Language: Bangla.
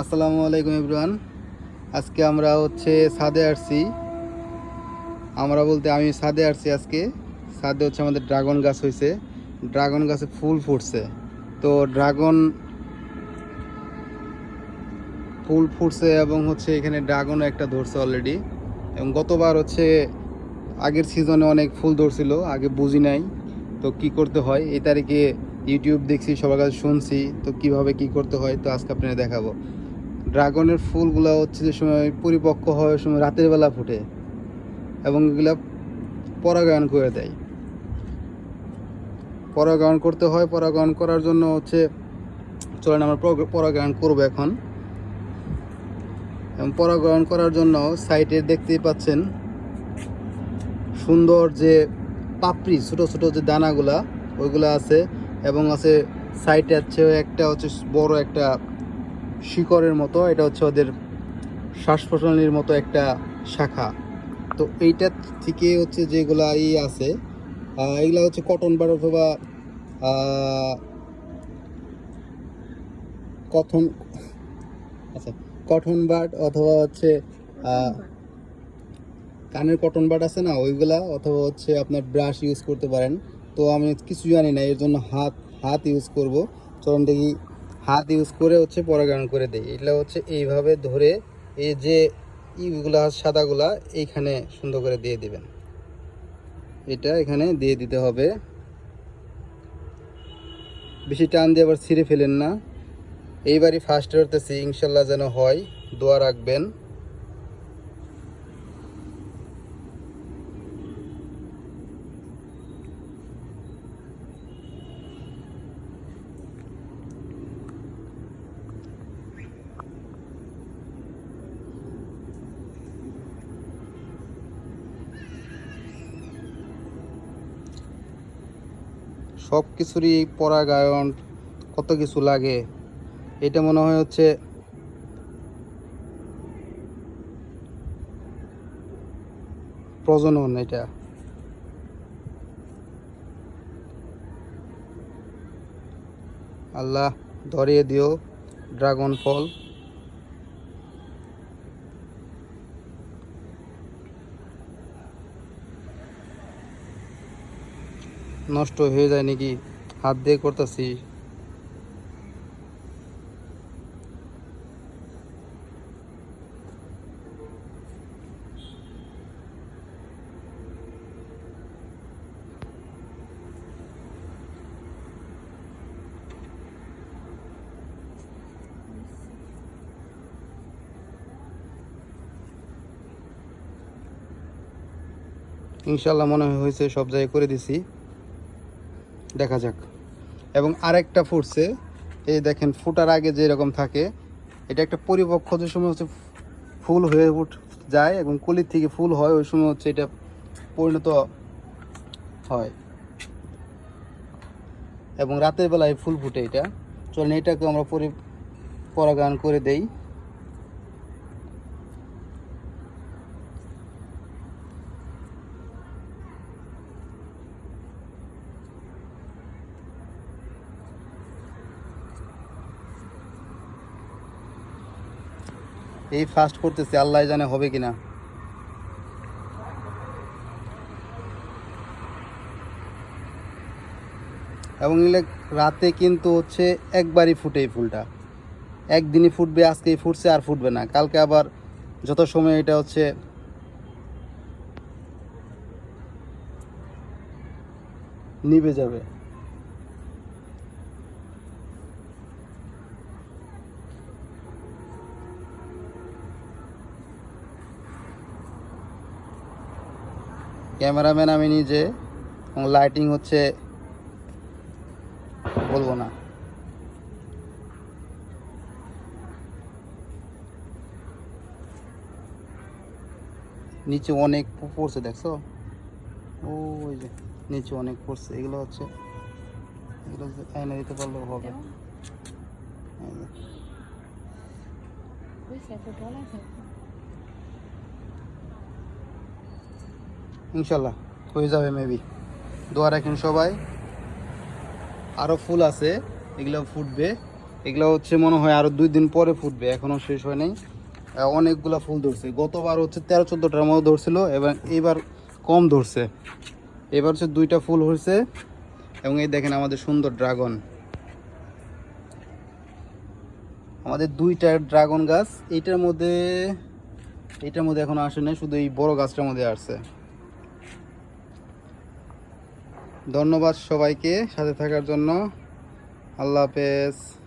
আসসালামু আলাইকুম ইব্রান আজকে আমরা হচ্ছে সাদে আসছি আমরা বলতে আমি সাদে আসছি আজকে। সাদে হচ্ছে আমাদের ড্রাগন গাছ হয়েছে ড্রাগন গাছে ফুল ফুটছে। তো ড্রাগন ফুল ফুটছে এবং হচ্ছে এখানে ড্রাগনও একটা ধরছে অলরেডি এবং গতবার হচ্ছে আগের সিজনে অনেক ফুল ধরছিল, আগে বুঝি নাই। তো কি করতে হয়, এই তারিখে ইউটিউব দেখছি, সবার কাছে শুনছি। তো কীভাবে কি করতে হয়, তো আজকে আপনারা দেখাবো। ড্রাগনের ফুলগুলো হচ্ছে যে সময় পরিপক্ক হয়, সময় রাতের বেলা ফুটে এবং এগুলা পরাগায়ন করে দেয়। পরাগায়ন করতে হয়, পরাগায়ন করার জন্য হচ্ছে, চলেন আমরা পরাগ- পরাগায়ন করব এখন। এবং পরাগায়ন করার জন্য সাইটে দেখতেই পাচ্ছেন সুন্দর যে পাপড়ি, ছোট ছোট যে দানাগুলা, ওইগুলো আছে এবং আছে সাইডে আছে একটা হচ্ছে বড় একটা শিকড়ের মতো এটা হচ্ছে ওদের শ্বাস প্রশ্বাসের মতো একটা শাখা। তো এইটা থেকে হচ্ছে যেগুলা ই আছে এগুলা হচ্ছে কটন বার অথবা কথন আচ্ছা কটন বাট অথবা হচ্ছে কানের কটন বাট আছে না ওইগুলা অথবা হচ্ছে আপনার ব্রাশ ইউজ করতে পারেন। তো আমি কিছু জানি না এর জন্য হাত হাত ইউজ করব। চলুন দেখি হাত ইউজ করে হচ্ছে পরাগায়ন করে দেয় এটা হচ্ছে এইভাবে ধরে এই যে ইগুলা সাদাগুলা এইখানে সুন্দর করে দিয়ে দিবেন। এটা এখানে দিয়ে দিতে হবে। বেশি টান দিয়ে আবার ছিঁড়ে ফেলেন না। এইবারই ফার্স্ট হতেছি ইনশাল্লাহ যেন হয়। দোয়া রাখবেন। সব কিছুরই পরাগায়ন কত কিছু লাগে, এটা মনে হয় হচ্ছে প্রজনন এটা। আল্লাহ ধরিয়ে দিও ড্রাগন ফল। নষ্ট হয়ে যায় নাকি? হাত দিয়ে করতেছি। ইনশাল্লাহ মনে হয়েছে সব জায়গায় করে দিছি। দেখা যাক। এবং আরেকটা ফুটছে, এই দেখেন ফুটার আগে যে এরকম থাকে, এটা একটা পরিপক্ষ যে সময় হচ্ছে ফুল হয়ে উঠ, যায় এবং কলির থেকে ফুল হয়, ওই সময় হচ্ছে এটা পরিণত হয়। এবং রাতের বেলায় ফুল ফুটে এটা। চলেন এটাকে আমরা পরি, পরাগায়ন করে দেই। এই ফাস্ট করতেছি আল্লাহ জানে হবে কিনা। এবং রাতে কিন্তু হচ্ছে একবারই ফুটে এই ফুলটা। একদিনই ফুটবে, আজকেই ফুটছে আর ফুটবে না। কালকে আবার যত সময় এটা হচ্ছে নিভে যাবে। ক্যামেরাম্যান আমি নিজে এবং লাইটিং হচ্ছে বলব না। নিচে অনেক পড়ছে দেখছ? ও ওই যে নিচে অনেক পড়ছে এগুলো হচ্ছে এগুলো যদি দিতে পারলেও হবে। যে। ইনশাল্লাহ হয়ে যাবে মেবি দোয়া রাখেন সবাই। আরও ফুল আছে, এগুলো ফুটবে। এগুলো হচ্ছে মনে হয় আরও দুই দিন পরে ফুটবে এখনও শেষ হয় নাই। অনেকগুলা ফুল ধরছে। গতবার হচ্ছে তেরো, চোদ্দোটার মতো ধরছিল এবং এবার কম ধরছে। এবার হচ্ছে দুইটা ফুল হয়েছে, এবং এই দেখেন আমাদের সুন্দর ড্রাগন। আমাদের দুইটা ড্রাগন গাছ এইটার মধ্যে এইটার মধ্যে এখনও আসে নাই, শুধু এই বড় গাছটার মধ্যে আসছে। ধন্যবাদ সবাইকে সাথে থাকার জন্য। আল্লাহ হাফেজ।